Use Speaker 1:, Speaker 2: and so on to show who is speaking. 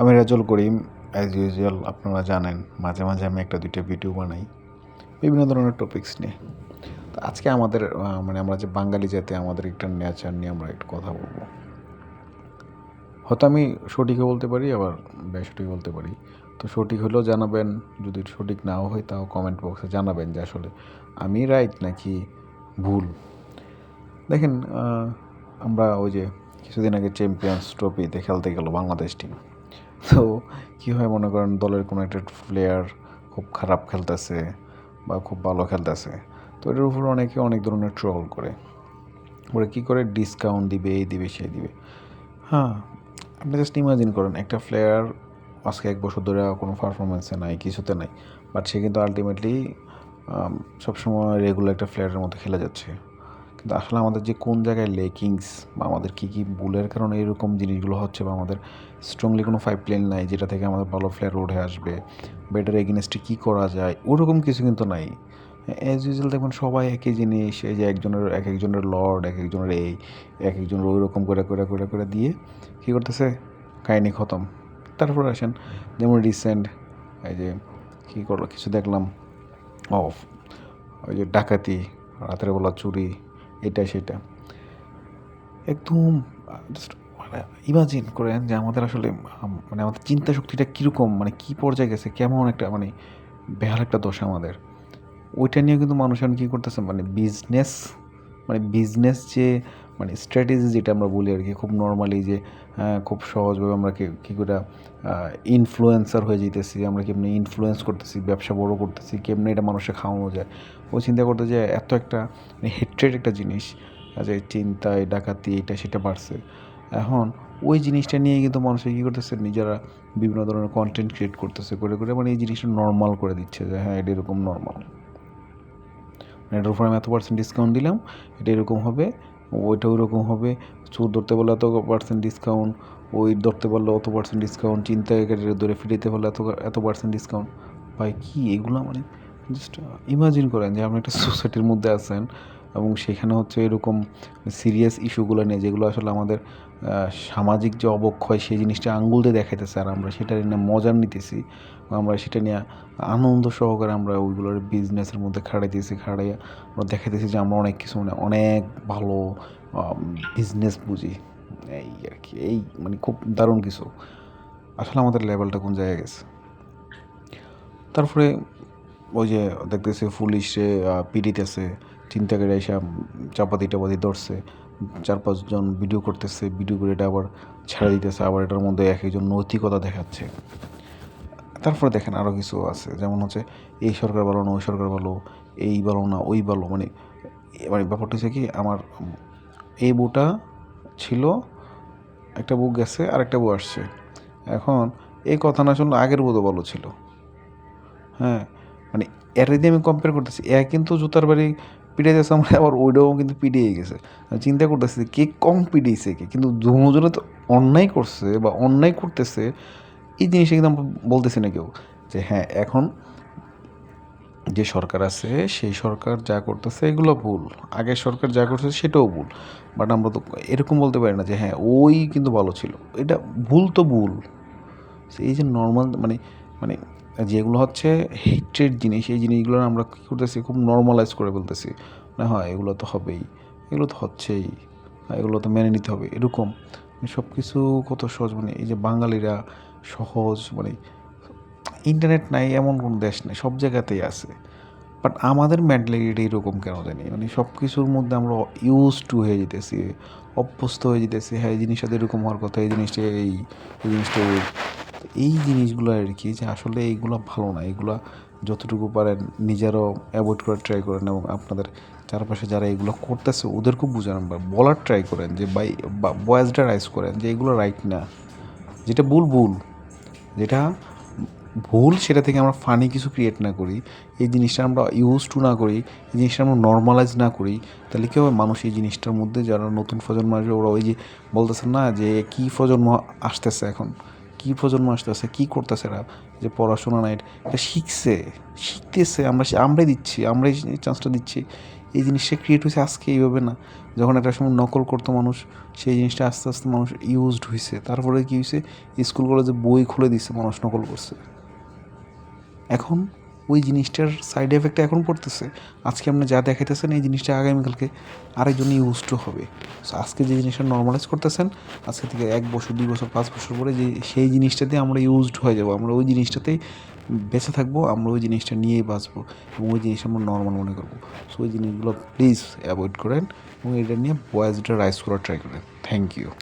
Speaker 1: আমি রাজুল করিম as usual আপনারা জানেন, মাঝে মাঝে আমি একটা দুইটা ভিডিও বানাই, বিভিন্ন ধরনের টপিকস নিয়ে। তো আজকে আমাদের মানে আমরা যে বাঙালি জাতি, আমাদের একটা নেচার নিয়ে আমরা একটু কথা বলব। হয়তো আমি সঠিকও বলতে পারি, আবার বেসঠিক বলতে পারি। তো সঠিক হলেও জানাবেন, যদি সঠিক নাও হয়, তাও কমেন্ট বক্সে জানাবেন যে আসলে আমি রাইট নাকি ভুল। দেখেন আমরা ওই যে কিছুদিন আগে চ্যাম্পিয়ন্স ট্রফিতে খেলতে গেল বাংলাদেশ টিম তো কী হয় মনে করেন দলের কোনো একটা প্লেয়ার খুব খারাপ খেলতেছে বা খুব ভালো খেলতেছে? তো এটার উপর অনেকে অনেক ধরনের ট্রল করে। ওরা কী করে? ডিসকাউন্ট দিবে, এই দিবে, সেই দিবে। হ্যাঁ আপনি জাস্ট ইমাজিন করেন, একটা প্লেয়ার আজকে এক বছর ধরে কোনো পারফরমেন্সে নাই, কিছুতে নাই বাট সে কিন্তু আলটিমেটলি সবসময় রেগুলার একটা প্লেয়ারের মতো খেলে যাচ্ছে। কিন্তু আসলে আমাদের যে কোন জায়গায় লেকিংস বা আমাদের কী কী ভুলের কারণে এরকম জিনিসগুলো হচ্ছে বা আমাদের স্ট্রংলি কোনো ফাইভ প্লেন নাই যেটা থেকে আমাদের ভালো প্লেয়ার উঠে আসবে বেটার এগেনস্টে কী করা যায়, ওরকম কিছু কিন্তু নাই। অ্যাজ ইউজুয়াল দেখবেন সবাই একই জিনিস, এই যে একজনের, এক একজনের লর্ড এক একজনের এই, এক একজনের ওই রকম করে করে করে করে দিয়ে কী করতেছে? কাহিনি খতম। তারপর আসেন যেমন রিসেন্ট এই যে কী করল, কিছু দেখলাম অফ ওই যে ডাকাতি, রাতের বেলা চুরি এটা সেটা। একদম মানে ইমাজিন করেন যে আমাদের আসলে মানে আমাদের চিন্তা শক্তিটা কীরকম মানে কী পর্যায়ে গেছে, কেমন একটা মানে বেহাল একটা দোষ আমাদের। ওইটা নিয়ে কিন্তু মানুষ এখন কী করতেছে মানে বিজনেস মানে বিজনেস যে মানে স্ট্র্যাটেজি যেটা আমরা বলি আর কি, খুব নর্মালি যে খুব সহজভাবে আমরা কি করে ইনফ্লুয়েন্সার হয়ে যেতেছি, আমরা কেমনি ইনফ্লুয়েন্স করতেছি, ব্যবসা বড় করতেছি, কেমনি এটা মানুষের খাওয়ানো যায়। ওই চিন্তা করতে যে, এত একটা হেট্রেড একটা জিনিস, যে চিন্তায় ডাকাতি, এটা সেটা বাড়ছে। এখন ওই জিনিসটা নিয়ে কিন্তু মানুষের কী করতেছে, নিজেরা বিভিন্ন ধরনের কন্টেন্ট ক্রিয়েট করতেছে, করে করে মানে এই জিনিসটা নর্মাল করে দিচ্ছে যে হ্যাঁ এটা এরকম নর্মাল এটার উপর আমি এত পার্সেন্ট ডিসকাউন্ট দিলাম, এটা এরকম হবে ওইটা ওরকম হবে। চোর ধরতে পারলে এত পার্সেন্ট ডিসকাউন্ট ওই ধরতে পারলে অত পার্সেন্ট ডিসকাউন্ট চিন্তায় ধরে ফিরিতে পারলে এত এত পার্সেন্ট ডিসকাউন্ট ভাই, কী এগুলো মানে জাস্ট ইমাজিন করেন যে আপনি একটা সোসাইটির মধ্যে আছেন এবং সেখানে হচ্ছে এরকম সিরিয়াস ইস্যুগুলো নিয়ে, যেগুলো আসলে আমাদের সামাজিক যে অবক্ষয়, সেই জিনিসটা আঙ্গুল দিয়ে দেখাইতেছে আর আমরা সেটা নিয়ে মজার নিতেছি। আমরা সেটা নিয়ে আনন্দ সহকারে আমরা ওইগুলোর বিজনেসের মধ্যে খাড়াইতেছি, খাড়াইয়া আমরা দেখাইতেছি যে আমরা অনেক কিছু মানে অনেক ভালো বিজনেস বুঝি। এই আর কি, এই মানে খুব দারুণ কিছু। আসলে আমাদের লেভেলটা কোন জায়গায় গেছে? তারপরে ওই যে দেখতেছে পুলিশে পিড়িতেছে। চিন্তা করে এসে চাপাতি টাপাতি ধরছে। চার পাঁচজন ভিডিও করতেছে ভিডিও করে এটা আবার ছেড়ে দিতেছে, আবার এটার মধ্যে এক একজন নৈতিকতা দেখাচ্ছে। তারপরে দেখেন আরও কিছু আছে, যেমন হচ্ছে এই সরকার ভালো না, ওই সরকার ভালো, এই ভালো না, ওই ভালো মানে মানে ব্যাপারটা হচ্ছে কি, আমার এই বউটা ছিল, একটা বউ গেছে আর একটা বউ আসছে। এখন এই কথা না শুনলে আগের বউ ভালো ছিল। হ্যাঁ মানে এর দিয়ে আমি কম্পেয়ার করতেছি, এ কিন্তু জুতার বাড়ি পিটে গেছে আমরা আবার ওইটাও কিন্তু পিটিয়ে গেছে। চিন্তা করতেছি কে কম পিটিয়েছে কে? কিন্তু দুজনে তো অন্যায় করছে বা অন্যায় করতেছে, এই জিনিসটা কিন্তু আমরা বলতেছি না কেউ। যে হ্যাঁ এখন যে সরকার আছে, সেই সরকার যা করতেছে এগুলো ভুল। আগের সরকার যা করছে সেটাও ভুল। বাট আমরা তো এরকম বলতে পারি না যে হ্যাঁ ওই কিন্তু ভালো ছিল। এটা ভুল তো ভুল। এই যে নর্মাল মানে মানে যেগুলো হচ্ছে হেট্রেড জিনিস এই জিনিসগুলো আমরা কী করতেছি? খুব নর্মালাইজ করে বলতেছি। না হয় এগুলো তো হবেই এগুলো তো হচ্ছেই হ্যাঁ, এগুলো তো মেনে নিতে হবে এরকম। সব কিছু কত সহজ মানে এই যে বাঙালিরা সহজ মানে ইন্টারনেট নাই এমন কোনো দেশ নেই সব জায়গাতেই আছে। বাট আমাদের মেন্টালিটি এরকম কেন জানি? মানে সব কিছুর মধ্যে আমরা ইউজ টু হয়ে যেতেছি অভ্যস্ত হয়ে যেতেছি হ্যাঁ এই জিনিসটা এরকম হওয়ার কথা এই জিনিসটা এই জিনিসটা এই জিনিসগুলো আর কি যে আসলে এইগুলো ভালো না। এগুলো যতটুকু পারেন নিজেরাও অ্যাভয়েড করার ট্রাই করেন এবং আপনাদের চারপাশে যারা এগুলো করতেছে ওদেরকেও বুঝান বলার ট্রাই করেন যে বাই বয়েজটা রাইজ করেন যে এগুলো রাইট না। যেটা ভুল ভুল। যেটা ভুল সেটা থেকে আমরা ফানি কিছু ক্রিয়েট না করি। এই জিনিসটা আমরা ইউজ টু না করি। এই জিনিসটা আমরা নর্মালাইজ না করি। তাহলে কী হবে? মানুষ এই জিনিসটার মধ্যে যারা নতুন প্রজন্ম আসবে, ওরা ওই যে বলতেছে না যে কী প্রজন্ম আসতেছে এখন? কী প্রজন্ম আসতেছে, কী করতেছে এরা, যে পড়াশোনা নাই, এটা শিখছে, শিখতেছে, আমরা আমরাই দিচ্ছি, আমরাই চান্সটা দিচ্ছি, এই জিনিসটা ক্রিয়েট হয়েছে আজকে এইভাবে না। যখন একটা সময় নকল করতো মানুষ, সেই জিনিসটা আস্তে আস্তে মানুষ ইউজড হয়েছে তারপরে কী হয়েছে স্কুল কলেজে বই খুলে দিচ্ছে মানুষ নকল করছে। এখন ওই জিনিসটার সাইড এফেক্ট এখন পড়তেছে। আজকে আপনি যা দেখাইতেছেন এই জিনিসটা আগামীকালকে আরেকজন ইউজ টু হবে। সো আজকে যে জিনিসটা নর্মালাইজ করতেছেন, আজকে থেকে এক বছর, দুই বছর, পাঁচ বছর পরে যে সেই জিনিসটাতে আমরা ইউজড হয়ে যাব। আমরা ওই জিনিসটাতেই বেঁচে থাকব, আমরা ওই জিনিসটা নিয়েই বাঁচবো এবং ওই জিনিসটা আমরা নর্মাল মনে করব। সো ওই জিনিসগুলো প্লিজ অ্যাভয়েড করেন এবং এটা নিয়ে বয়েজটা রাইজ করার ট্রাই করেন। Thank you